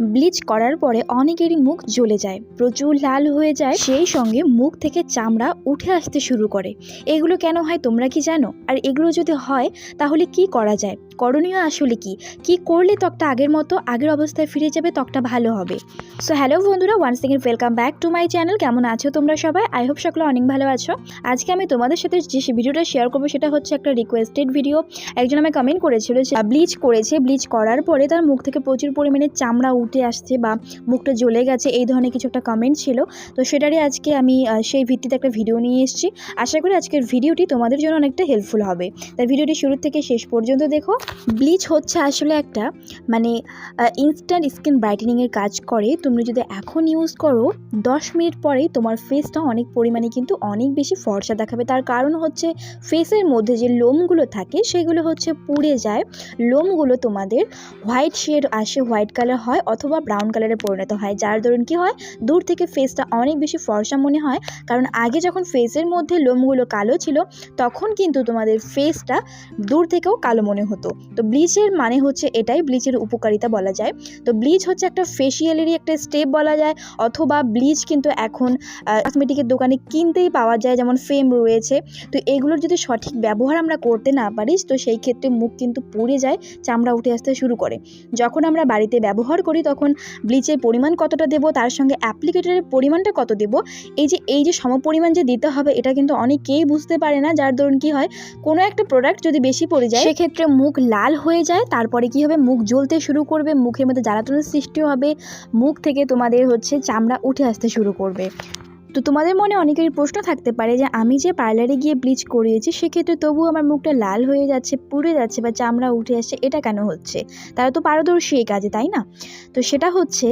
Bleach করার পরে অনেকেরই মুখ জ্বলে যায়, প্রচুর লাল হয়ে যায়, সেই সঙ্গে মুখ থেকে চামড়া উঠে আসতে শুরু করে। এগুলো কেন হয় তোমরা কি জানো? আর এগুলো যদি হয়, তাহলে কি করা যায়? করণীয় আসলে কি? কি করলে ত্বকটা আগের মতো আগের অবস্থায় ফিরে যাবে, ত্বকটা ভালো হবে? সো হ্যালো বন্ধুরা one second welcome back to my channel কেমন আছো তোমরা সবাই? আই হোপ সকলে অনেক ভালো আছো। আজকে আমি তোমাদের সাথে যে ভিডিওটা শেয়ার করব, সেটা হচ্ছে একটা রিকোয়েস্টেড ভিডিও একজন আমায় কমেন্ট করেছিল যে ব্লিচ করেছে ব্লিচ করার পরে তার মুখ থেকে প্রচুর পরিমাণে চামড়া উঠে আসছে বা মুখটা জ্বলে গেছে, এই ধরনের কিছু একটা কমেন্ট ছিল। তো সেটারই আজকে আমি সেই ভিত্তিতে একটা ভিডিও নিয়ে এসেছি। আশা করি আজকের ভিডিওটি তোমাদের জন্য অনেকটা হেল্পফুল হবে। তাই ভিডিওটি শুরু থেকে শেষ পর্যন্ত দেখো। ব্লিচ হচ্ছে আসলে একটা মানে ইনস্ট্যান্ট স্কিন ব্রাইটেনিংয়ের কাজ করে। তুমি যদি এখন ইউজ করো, দশ মিনিট পরেই তোমার ফেসটা অনেক পরিমাণে কিন্তু অনেক বেশি ফর্সা দেখাবে। তার কারণ হচ্ছে ফেসের মধ্যে যে লোমগুলো থাকে, সেগুলো হচ্ছে পুড়ে যায়। লোমগুলো তোমাদের হোয়াইট শেড আসে হোয়াইট কালার হয় অথবা ব্রাউন কালারে পরিণত হয়। যার দরুন কি হয়? দূর থেকে ফেসটা অনেক বেশি ফর্সা মনে হয়। কারণ আগে যখন ফেসের মধ্যে লোমগুলো কালো ছিল, তখন কিন্তু তোমাদের ফেসটা দূর থেকেও কালো মনে হতো। তো ব্লিচের মানে হচ্ছে এটাই ব্লিচের উপকারিতা বলা যায়। তো ব্লিচ হচ্ছে একটা ফেসিয়ালেরই একটা স্টেপ বলা যায়, অথবা ব্লিচ কিন্তু এখন কসমেটিকের দোকানে কিনতেই পাওয়া যায়, যেমন ফেম রয়েছে। তো এগুলোর যদি সঠিক ব্যবহার আমরা করতে না পারি, তো সেই ক্ষেত্রে মুখ কিন্তু পুড়ে যায়, চামড়া উঠে আসতে শুরু করে। যখন আমরা বাড়িতে ব্যবহার করি, তখন ব্লিচের পরিমাণ কতটা দেবো, তার সঙ্গে অ্যাপ্লিকেটরের পরিমাণটা কত দেবো, এই যে এই যে সমপরিমাণ যে দিতে হবে, এটা কিন্তু অনেকেই বুঝতে পারে না। যার দরুন কি হয়, কোনো একটা প্রোডাক্ট যদি বেশি পড়ে যায়, সেক্ষেত্রে মুখ লাল হয়ে যায়, তারপরে কি হবে? মুখ জ্বলতে শুরু করবে, মুখের মধ্যে জ্বালাতনের সৃষ্টি হবে, মুখ থেকে তোমাদের হচ্ছে চামড়া উঠে আসতে শুরু করবে। তো তোমাদের মনে অনেকেরই প্রশ্ন থাকতে পারে যে আমি যে পার্লারে গিয়ে ব্লিচ করিয়েছি, সেক্ষেত্রে তবুও আমার মুখটা লাল হয়ে যাচ্ছে, পুড়ে যাচ্ছে বা চামড়া উঠে আসছে, এটা কেন হচ্ছে? তারা তো পারদর্শী এই কাজে, তাই না? তো সেটা হচ্ছে,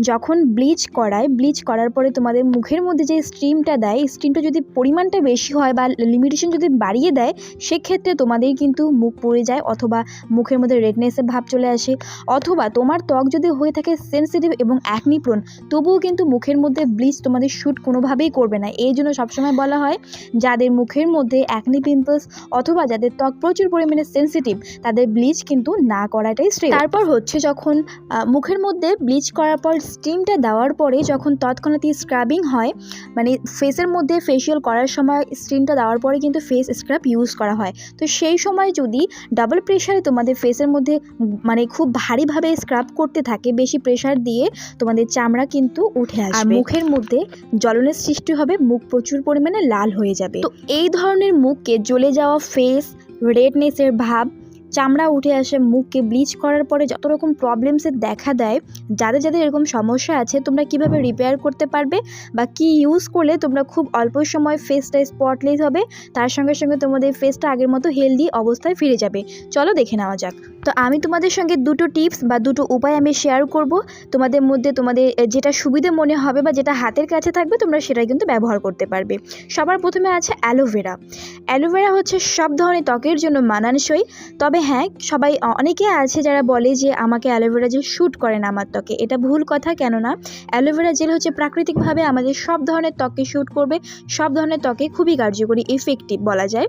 যখন ব্লিচ করায়, ব্লিচ করার পরে তোমাদের মুখের মধ্যে যে স্টিমটা দেয়, স্টিমটা যদি পরিমাণটা বেশি হয় বা লিমিটেশন যদি বাড়িয়ে দেয়, সেক্ষেত্রে তোমাদের কিন্তু মুখ পড়ে যায় অথবা মুখের মধ্যে রেডনেসের ভাব চলে আসে। অথবা তোমার ত্বক যদি হয়ে থাকে সেন্সিটিভ এবং অ্যাকনিপ্রোন তবুও কিন্তু মুখের মধ্যে ব্লিচ তোমাদের শ্যুট কোনোভাবেই করবে না। এই জন্য সবসময় বলা হয়, যাদের মুখের মধ্যে অ্যাকনি পিম্পলস অথবা যাদের ত্বক প্রচুর পরিমাণে সেন্সিটিভ তাদের ব্লিচ কিন্তু না করাটাই শ্রেয়। তারপর হচ্ছে যখন মুখের মধ্যে ব্লিচ করার পর স্টিমটা দেওয়ার পরে যখন তৎক্ষণাৎ স্ক্রাবিং হয় মানে ফেসের মধ্যে ফেসিয়াল করার সময় স্টিমটা দেওয়ার পরে কিন্তু ফেস স্ক্রাব ইউজ করা হয়। তো সেই সময় যদি ডাবল প্রেশারে তোমাদের ফেসের মধ্যে মানে খুব ভারীভাবে স্ক্রাব করতে থাকে, বেশি প্রেশার দিয়ে তোমাদের চামড়া কিন্তু উঠে আসবে। আর মুখের মধ্যে জ্বলনের সৃষ্টি হবে, মুখ প্রচুর পরিমাণে লাল হয়ে যাবে। তো এই ধরনের মুখকে জ্বলে যাওয়া ফেস রেডনেসের ভাব চামড়া উঠে আসে, মুখকে ব্লিচ করার পরে যত রকম প্রবলেমসের দেখা দেয়, যাদের যাদের এরকম সমস্যা আছে, তোমরা কীভাবে রিপেয়ার করতে পারবে বা কি ইউজ করলে তোমরা খুব অল্প সময় ফেসটা স্পটলেস হবে, তার সঙ্গে সঙ্গে তোমাদের ফেসটা আগের মতো হেলদি অবস্থায় ফিরে যাবে। চলো দেখে নেওয়া যাক। তো আমি তোমাদের সঙ্গে দুটো টিপস বা দুটো উপায় আমি শেয়ার করব। তোমাদের মধ্যে তোমাদের যেটা সুবিধে মনে হবে বা যেটা হাতের কাছে থাকবে, তোমরা সেটাই কিন্তু ব্যবহার করতে পারবে। সবার প্রথমে আছে অ্যালোভেরা অ্যালোভেরা হচ্ছে সব ধরনের ত্বকের জন্য মানানসই, তবে হ্যাঁ সবাই অনেকে আছে যারা বলে যে আমাকে অ্যালোভেরা জেল শ্যুট করে না আমার ত্বকে। এটা ভুল কথা কেননা অ্যালোভেরা জেল হচ্ছে প্রাকৃতিকভাবে আমাদের সব ধরনের ত্বকে শ্যুট করবে, সব ধরনের ত্বকে খুবই কার্যকরী ইফেক্টিভ বলা যায়।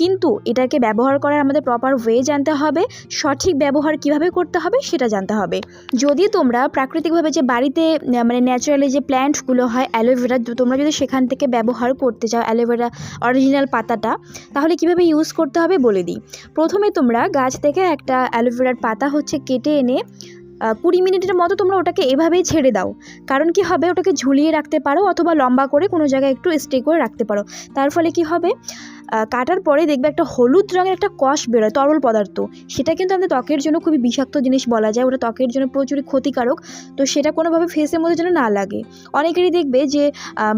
কিন্তু এটাকে ব্যবহার করার আমাদের প্রপার ওয়ে জানতে হবে, সঠিক ব্যবহার কীভাবে করতে হবে সেটা জানতে হবে। যদি তোমরা প্রাকৃতিকভাবে যে বাড়িতে মানে ন্যাচারালি যে প্ল্যান্টগুলো হয় অ্যালোভেরা তোমরা যদি সেখান থেকে ব্যবহার করতে চাও অ্যালোভেরা অরিজিনাল পাতাটা, তাহলে কীভাবে ইউজ করতে হবে বলে দিই। প্রথমে তোমরা গাছ থেকে একটা অ্যালোভেরার পাতা হচ্ছে কেটে এনে কুড়ি মিনিটের মতো তোমরা ওটাকে এভাবেই ছেড়ে দাও। কারণ কি হবে? ওটাকে ঝুলিয়ে রাখতে পারো অথবা লম্বা করে কোনো জায়গায় একটু স্টে করে রাখতে পারো। তার ফলে কি হবে? কাটার পরে দেখবে একটা হলুদ রঙের একটা কষ বেরোয়, তরল পদার্থ। সেটা কিন্তু আমাদের ত্বকের জন্য খুবই বিষাক্ত জিনিস বলা যায়, ওটা ত্বকের জন্য প্রচুরই ক্ষতিকারক। তো সেটা কোনোভাবে ফেসের মধ্যে যেন না লাগে। অনেকেরই দেখবে যে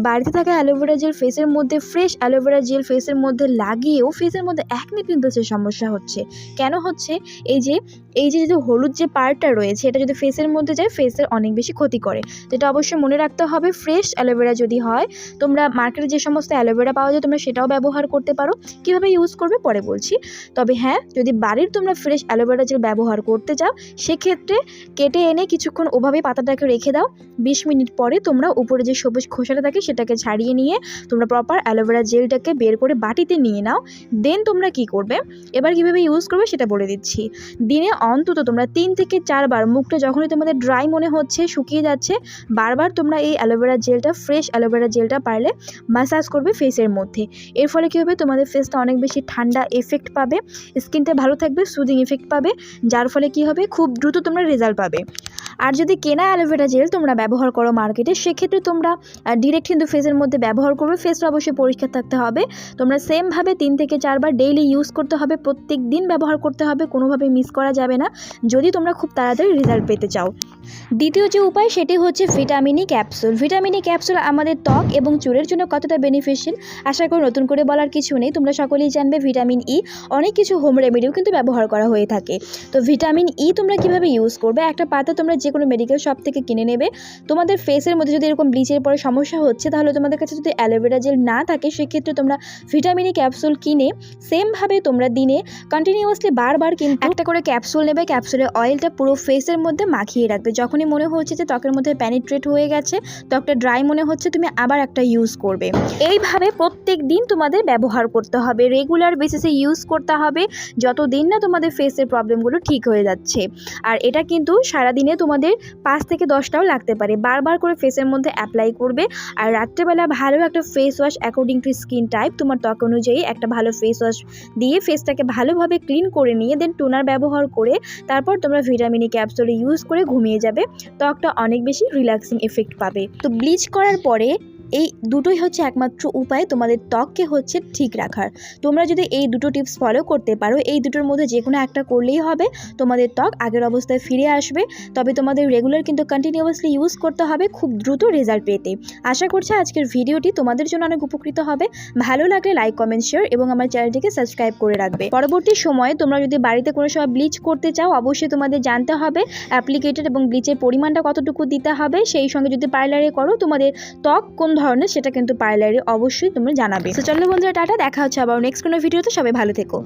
বাড়িতে থাকা অ্যালোভেরা জেল ফেসের মধ্যে ফ্রেশ অ্যালোভেরা জেল ফেসের মধ্যে লাগিয়েও ফেসের মধ্যে একনি পিম্পলসের সমস্যা হচ্ছে। কেন হচ্ছে? এই যে এই যে যদি হলুদ যে পার্টটা রয়েছে, এটা যদি ফেসের মধ্যে যায় ফেসের অনেক বেশি ক্ষতি করে। তো এটা অবশ্যই মনে রাখতে হবে ফ্রেশ অ্যালোভেরা যদি হয়, তোমরা মার্কেটে যে সমস্ত অ্যালোভেরা পাওয়া যায়, তোমরা সেটাও ব্যবহার করতে পারো। পারো, কীভাবে ইউজ করবে পরে বলছি। তবে হ্যাঁ যদি বাড়ির তোমরা ফ্রেশ অ্যালোভেরা জেল ব্যবহার করতে চাও, সেক্ষেত্রে কেটে এনে কিছুক্ষণ ওভাবে পাতাটাকে রেখে দাও। বিশ মিনিট পরে তোমরা উপরে যে সবুজ খোসাটা থাকে, সেটাকে ছাড়িয়ে নিয়ে তোমরা প্রপার অ্যালোভেরা জেলটাকে বের করে বাটিতে নিয়ে নাও। দেন তোমরা কি করবে? এবার কীভাবে ইউজ করবে সেটা বলে দিচ্ছি। দিনে অন্তত তোমরা তিন থেকে চারবার মুখটা যখনই তোমাদের ড্রাই মনে হচ্ছে, শুকিয়ে যাচ্ছে, বারবার তোমরা এই অ্যালোভেরা জেলটা ফ্রেশ অ্যালোভেরা জেলটা পারলে ম্যাসাজ করবে ফেসের মধ্যে। এর ফলে কী হবে? তোমাদের ফেসটা অনেক বেশি ঠান্ডা এফেক্ট পাবে স্কিনটা ভালো থাকবে সুদিং এফেক্ট পাবে, যার ফলে কি হবে? খুব দ্রুত তোমরা রেজাল্ট পাবে। আর যদি কেনা অ্যালোভেরা জেল তোমরা ব্যবহার করো মার্কেটে, সেক্ষেত্রে তোমরা ডিরেক্ট কিন্তু ফেসের মধ্যে ব্যবহার করবে ফেসটা অবশ্যই পরিষ্কার থাকতে হবে। তোমরা সেমভাবে তিন থেকে চারবার ডেইলি ইউজ করতে হবে, প্রত্যেক দিন ব্যবহার করতে হবে কোনোভাবে মিস করা যাবে না, যদি তোমরা খুব তাড়াতাড়ি রেজাল্ট পেতে চাও। দ্বিতীয় যে উপায়, সেটি হচ্ছে ভিটামিনি ক্যাপসুল ভিটামিনি ক্যাপসুল আমাদের ত্বক এবং চুলের জন্য কতটা বেনিফিশিয়াল আশা করি নতুন করে বলার কিছু নেই। তোমরা সকলেই জানবে ভিটামিন ই অনেক কিছু হোম রেমেডিও কিন্তু ব্যবহার করা হয়ে থাকে। তো ভিটামিন ই তোমরা কীভাবে ইউজ করবে? একটা পাতা তোমরা যে কোনো মেডিকেল শপ থেকে কিনে নেবে। তোমাদের ফেসের মধ্যে যদি এরকম ব্লিচের পরে সমস্যা হচ্ছে, তাহলে তোমাদের কাছে যদি অ্যালোভেরা জেল না থাকে, সেক্ষেত্রে তোমরা ভিটামিনি ক্যাপসুল কিনে সেমভাবে তোমরা দিনে কন্টিনিউয়াসলি বারবার কিন্তু একটা করে ক্যাপসুল নেবে ক্যাপসুলের অয়েলটা পুরো ফেসের মধ্যে মাখিয়ে রাখবে। যখনই মনে হচ্ছে যে ত্বকের মধ্যে প্যানিট্রেট হয়ে গেছে, ত্বকটা ড্রাই মনে হচ্ছে, তুমি আবার একটা ইউজ করবে। এইভাবে প্রত্যেক দিন তোমাদের ব্যবহার করতে হবে। রেগুলার বেসিসে ইউজ করতে হবে। যতদিন না তোমাদের ফেসের প্রবলেমগুলো ঠিক হয়ে যাচ্ছে। আর এটা কিন্তু সারাদিনে তোমাদের পাঁচ থেকে দশটাও লাগতে পারে। বারবার করে ফেসের মধ্যে অ্যাপ্লাই করবে আর রাত্রেবেলা ভালো একটা face wash according to skin type তোমার ত্বক অনুযায়ী একটা ভালো ফেস ওয়াশ দিয়ে ফেসটাকে ভালোভাবে ক্লিন করে নিয়ে দেন টোনার ব্যবহার করে তারপর তোমরা ভিটামিন ক্যাপসুল ইউজ করে ঘুমিয়ে যাবে। ত্বকটা অনেক বেশি রিল্যাক্সিং এফেক্ট পাবে। তো ব্লিচ করার পরে এই দুটোই হচ্ছে একমাত্র উপায়। তোমাদের ত্বককে হচ্ছে ঠিক রাখার। তোমরা যদি এই দুটো টিপস ফলো করতে পারো, এই দুটোর মধ্যে যে কোনো একটা করলেই হবে। তোমাদের ত্বক আগের অবস্থায় ফিরে আসবে। তবে তোমাদের রেগুলার কিন্তু কন্টিনিউয়াসলি ইউজ করতে হবে খুব দ্রুত রেজাল্ট পেতে। আশা করছি আজকের ভিডিওটি তোমাদের জন্য অনেক উপকৃত হবে। ভালো লাগলে লাইক কমেন্ট শেয়ার এবং আমার চ্যানেলটিকে সাবস্ক্রাইব করে রাখবে। পরবর্তী সময়ে তোমরা যদি বাড়িতে কোনো সময় ব্লিচ করতে চাও, অবশ্যই তোমাদের জানতে হবে অ্যাপ্লিকেটেড এবং ব্লিচের পরিমাণটা কতটুকু দিতে হবে। সেই সঙ্গে যদি পার্লারে করো, তোমাদের ত্বক কোন ধরনের সেটা কিন্তু পার্লারে অবশ্যই তোমরা জানাবে। তো চলো বন্ধুরা টাটা দেখা হচ্ছে আবার নেক্সট কোনো ভিডিওতে। সবাই ভালো থেকো।